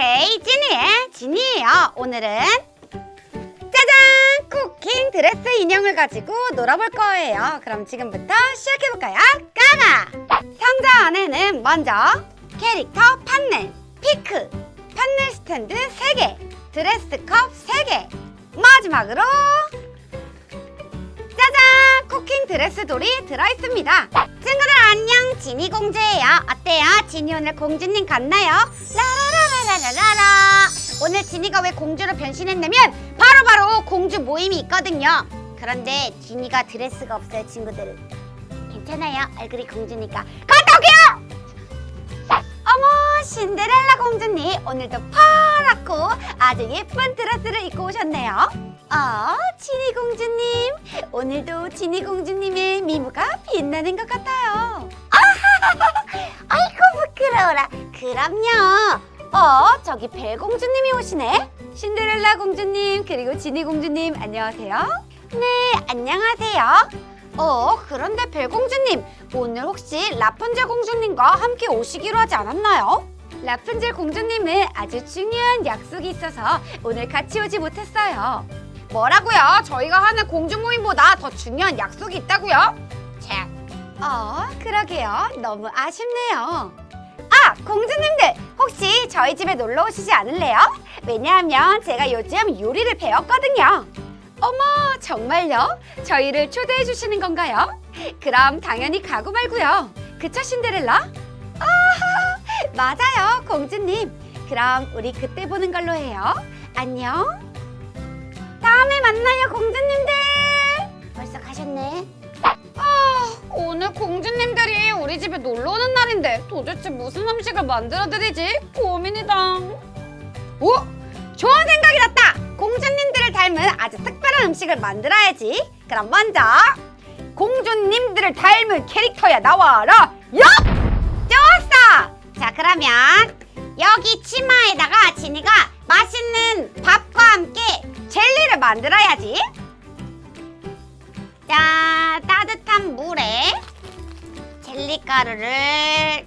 헤이 지니의 지니예요. 오늘은 짜잔! 쿠킹 드레스 인형을 가지고 놀아볼 거예요. 그럼 지금부터 시작해볼까요? 까나! 상자 안에는 먼저 캐릭터 판넬, 피크, 판넬 스탠드 3개, 드레스 컵 3개, 마지막으로 짜잔! 쿠킹 드레스 돌이 들어있습니다. 친구들 안녕! 지니 공주예요. 어때요? 지니 오늘 공주님 같나요? 라 라라라라라라 오늘 지니가 왜 공주로 변신했냐면 바로 바로 공주 모임이 있거든요. 그런데 지니가 드레스가 없어요, 친구들. 괜찮아요. 얼굴이 공주니까. 갔다 올게요! 어머 신데렐라 공주님 오늘도 파랗고 아주 예쁜 드레스를 입고 오셨네요 어 지니 공주님 오늘도 지니 공주님의 미모가 빛나는 것 같아요 아이고 부끄러워라 그럼요 어 저기 벨 공주님이 오시네 신데렐라 공주님 그리고 지니 공주님 안녕하세요 네 안녕하세요 어, 그런데 벨공주님, 오늘 혹시 라푼젤 공주님과 함께 오시기로 하지 않았나요? 라푼젤 공주님은 아주 중요한 약속이 있어서 오늘 같이 오지 못했어요. 뭐라고요? 저희가 하는 공주 모임보다 더 중요한 약속이 있다고요? 자, 어, 그러게요. 너무 아쉽네요. 아, 공주님들, 혹시 저희 집에 놀러 오시지 않을래요? 왜냐하면 제가 요즘 요리를 배웠거든요. 어머, 정말요? 저희를 초대해 주시는 건가요? 그럼 당연히 가고 말고요. 그쵸, 신데렐라? 아, 맞아요, 공주님. 그럼 우리 그때 보는 걸로 해요. 안녕. 다음에 만나요, 공주님들. 벌써 가셨네. 아, 오늘 공주님들이 우리 집에 놀러 오는 날인데 도대체 무슨 음식을 만들어 드리지? 고민이다. 오! 좋은 생각이 났다! 공주님들을 닮은 아주 특별한 음식을 만들어야지. 그럼 먼저 공주님들을 닮은 캐릭터야 나와라. 얍! 좋았어! 자 그러면 여기 치마에다가 지니가 맛있는 밥과 함께 젤리를 만들어야지. 자 따뜻한 물에 젤리 가루를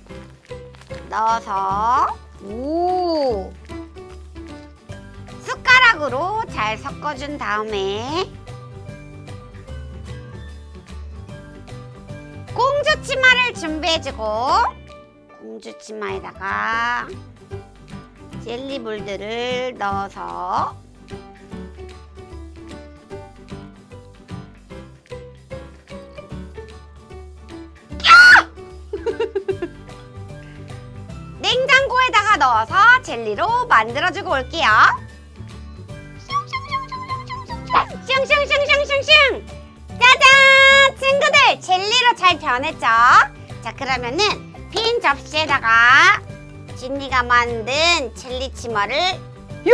넣어서 오. 숟가락으로 잘 섞어준 다음에 공주 치마를 준비해주고 공주 치마에다가 젤리 물들을 넣어서 넣어서 젤리로 만들어주고 올게요. 슝슝슝슝슝슝 짜잔! 친구들 젤리로 잘 변했죠? 자 그러면은 빈 접시에다가 진니가 만든 젤리 치마를 요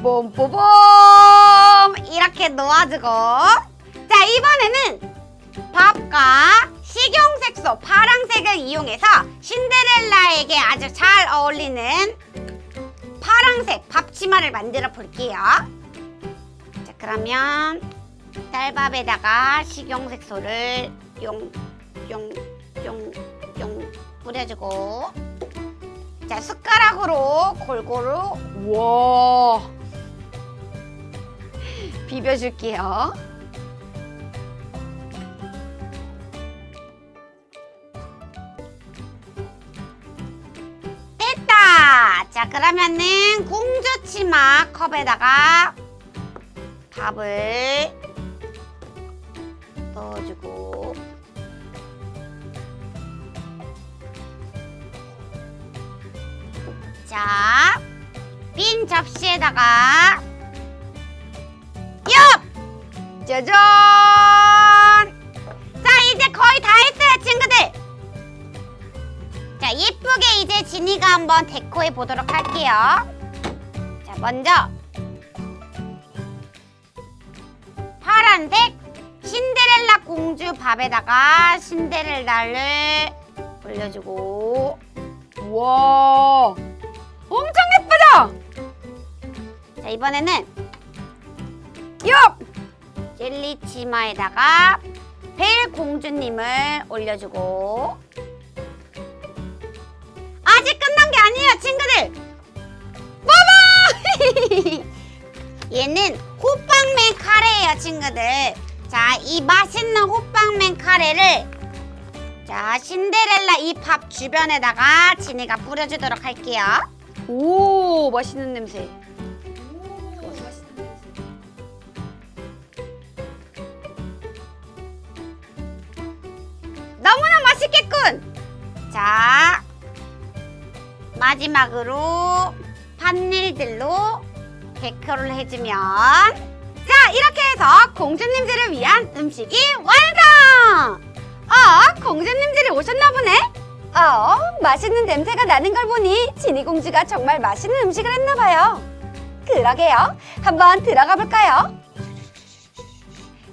뽐뽀뽐 이렇게 놓아주고. 자 이번에는 밥과 식용색소 파랑색을 이용해서 신데렐라에게 아주 잘 어울리는 파랑색 밥치마를 만들어 볼게요. 자, 그러면 쌀밥에다가 식용색소를 뿅뿅뿅뿅 뿌려주고 자, 숟가락으로 골고루 와 비벼줄게요. 자, 그러면은 공주 치마 컵에다가 밥을 넣어주고 자, 빈 접시에다가 엽! 짜잔! 자, 이제 거의 다 했어요, 친구들. 자, 예쁘게 이제 지니가 한번 데코해 보도록 할게요. 자, 먼저 파란색 신데렐라 공주 밥에다가 신데렐라를 올려주고 와 엄청 예쁘죠? 자, 이번에는 요 젤리 치마에다가 벨 공주님을 올려주고 친구들. 자 이 맛있는 호빵맨 카레를 자 신데렐라 이 밥 주변에다가 진이가 뿌려주도록 할게요. 오 맛있는 냄새. 너무나 맛있겠군! 자 마지막으로 판넬들로 데코를 해주면 자 이렇게 해서 공주님들을 위한 음식이 완성! 어 공주님들이 오셨나 보네? 어 맛있는 냄새가 나는 걸 보니 지니 공주가 정말 맛있는 음식을 했나 봐요 그러게요 한번 들어가 볼까요?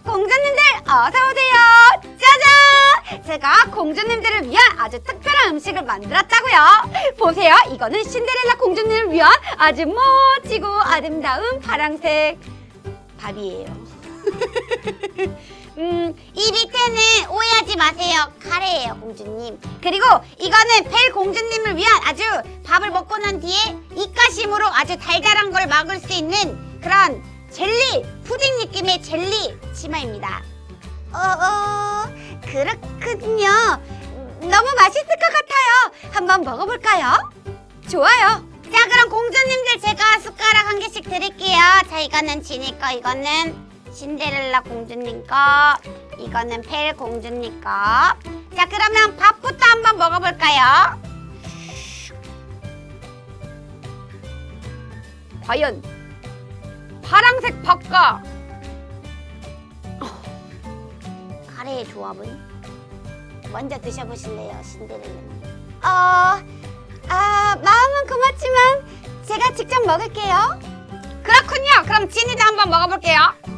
공주님들 어서 오세요. 짜잔! 제가 공주님들을 위한 아주 특별한 음식을 만들었다고요. 보세요. 이거는 신데렐라 공주님을 위한 아주 멋지고 아름다운 파랑색 밥이에요. 음, 이 밑에는 오해하지 마세요. 카레예요, 공주님. 그리고 이거는 벨 공주님을 위한 아주 밥을 먹고 난 뒤에 입가심으로 아주 달달한 걸 막을 수 있는 그런 젤리, 푸딩 느낌의 젤리 치마입니다. 어, 어, 그렇군요. 너무 맛있을 것 같아요. 한번 먹어볼까요? 좋아요. 자, 그럼 공주님들 제가 숟가락 한 개씩 드릴게요. 자, 이거는 지니 거, 이거는 신데렐라 공주님 거, 이거는 펠 공주님 거. 자, 그러면 밥부터 한번 먹어볼까요? 과연 파랑색 밥과 어, 카레의 조합은 먼저 드셔보실래요, 신데렐라님? 어, 아 마음은 고맙지만 제가 직접 먹을게요. 그렇군요. 그럼 진이도 한번 먹어볼게요.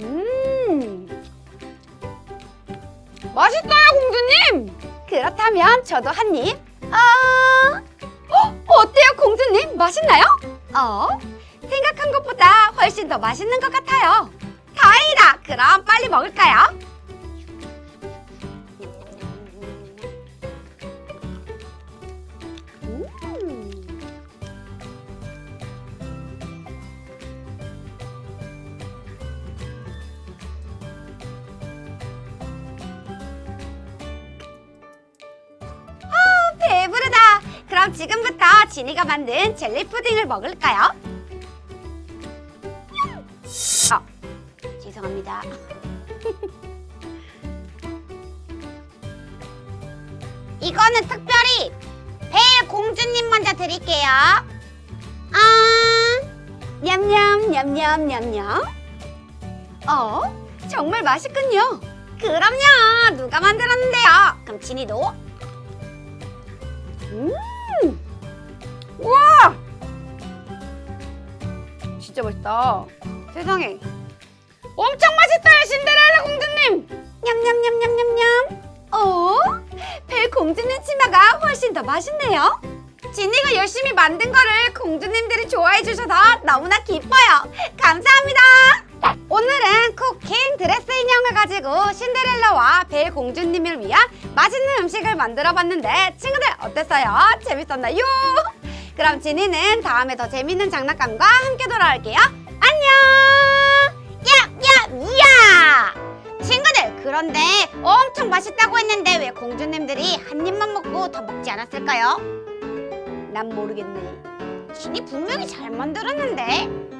음, 맛있어요, 공주님. 그렇다면 저도 한 입. 아, 어, 어때요, 공주님? 맛있나요? 어? 생각한 것보다 훨씬 더 맛있는 것 같아요. 다행이다. 그럼 빨리 먹을까요? 그럼 지금부터 지니가 만든 젤리 푸딩을 먹을까요? 아, 죄송합니다. 이거는 특별히 배 공주님 먼저 드릴게요. 아, 냠냠 냠냠 냠냠. 어, 정말 맛있군요. 그럼요. 누가 만들었는데요? 그럼 진이도. 음, 우와, 진짜 맛있다. 세상에, 엄청 맛있어요, 신데렐라 공주님. 냠냠냠냠냠냠. 어? 벨 공주님 치마가 훨씬 더 맛있네요. 지니가 열심히 만든 거를 공주님들이 좋아해 주셔서 너무나 기뻐요. 감사합니다. 오늘은 쿠킹 드레스 인형을 가지고 신데렐라와 벨 공주님을 위한 맛있는 음식을 만들어 봤는데 친구들 어땠어요? 재밌었나요? 그럼 지니는 다음에 더 재밌는 장난감과 함께 돌아올게요. 안녕! 야, 야, 야! 친구들, 그런데 엄청 맛있다고 했는데 왜 공주님들이 한 입만 먹고 더 먹지 않았을까요? 난 모르겠네. 진이 분명히 잘 만들었는데.